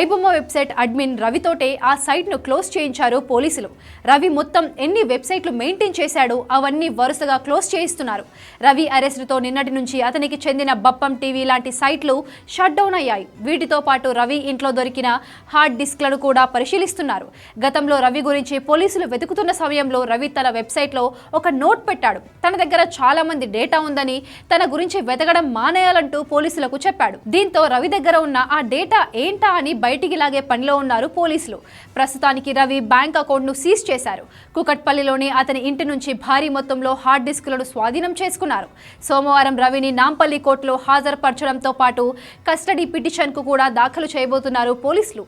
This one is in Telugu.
ఐబొమ్మ వెబ్సైట్ అడ్మిన్ రవితోటే ఆ సైట్ను క్లోజ్ చేయించారు పోలీసులు. రవి మొత్తం ఎన్ని వెబ్సైట్లు మెయింటైన్ చేశాడో అవన్నీ వరుసగా క్లోజ్ చేయిస్తున్నారు. రవి అరెస్టుతో నిన్నటి నుంచి అతనికి చెందిన బప్పం టీవీ లాంటి సైట్లు షట్ డౌన్ అయ్యాయి. వీటితో పాటు రవి ఇంట్లో దొరికిన హార్డ్ డిస్క్లను కూడా పరిశీలిస్తున్నారు. గతంలో రవి గురించి పోలీసులు వెతుకుతున్న సమయంలో రవి తన వెబ్సైట్లో ఒక నోట్ పెట్టాడు. తన దగ్గర చాలా మంది డేటా ఉందని తన గురించి వెతకడం మానేయాలంటూ పోలీసులకు చెప్పాడు. దీంతో రవి దగ్గర ఉన్న ఆ డేటా ఏంటా అని బయటికి లాగే పనిలో ఉన్నారు పోలీసులు. ప్రస్తుతానికి రవి బ్యాంక్ అకౌంట్ను సీజ్ చేశారు. కుకట్పల్లిలోని అతని ఇంటి నుంచి భారీ మొత్తంలో హార్డ్ డిస్కులను స్వాధీనం చేసుకున్నారు. సోమవారం రవిని నాంపల్లి కోర్టులో హాజరుపరచడంతో పాటు కస్టడీ పిటిషన్కు కూడా దాఖలు చేయబోతున్నారు పోలీసులు.